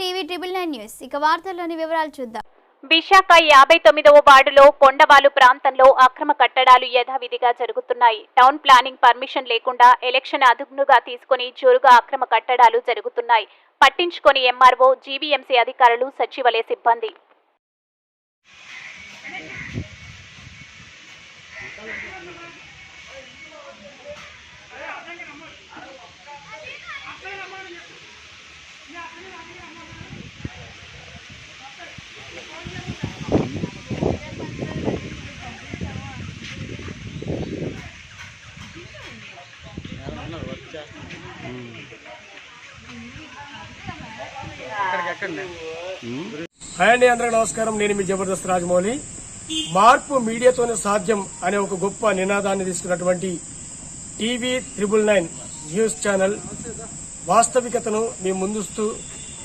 TV triple nine news. ఇక వార్తల్లోని వివరాలు చూద్దాం. విశాఖ యాభై తొమ్మిదవ వార్డులో కొండవాలు ప్రాంతంలో అక్రమ కట్టడాలు యథావిధిగా జరుగుతున్నాయి. టౌన్ ప్లానింగ్ పర్మిషన్ లేకుండా ఎలక్షన్ అదుగునుగా తీసుకుని జోరుగా అక్రమ కట్టడాలు జరుగుతున్నాయి. పట్టించుకొని ఎంఆర్ఓ జీవీఎంసీ అధికారులు సచివాలయ సిబ్బంది. హాయ్ అండి అందరికీ నమస్కారం. నేను మీ జబర్దస్త్ రాజమౌళి. మార్పు మీడియాతోనే సాధ్యం అనే ఒక గొప్ప నినాదాన్ని తీసుకున్నటువంటి TV triple nine news channel వాస్తవికతను మీ ముందుస్తూ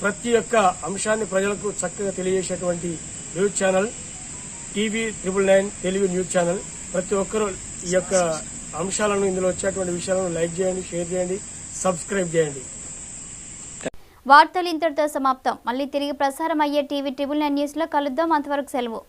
ప్రతి ఒక్క అంశాన్ని ప్రజలకు చక్కగా తెలియజేసేటువంటి news channel TV triple nine Telugu news channel. ప్రతి ఒక్కరూ ఈ యొక్క అంశాలను ఇందులో వచ్చేటువంటి విషయాలను లైక్ చేయండి షేర్ చేయండి సబ్స్క్రైబ్ చేయండి. వార్తలు ఇంతటితో సమాప్తం. మళ్ళీ తిరిగి ప్రసారం అయ్యే టీవీ ట్రిబుల్ నైన్ న్యూస్లో కలుద్దాం. అంతవరకు సెలవు.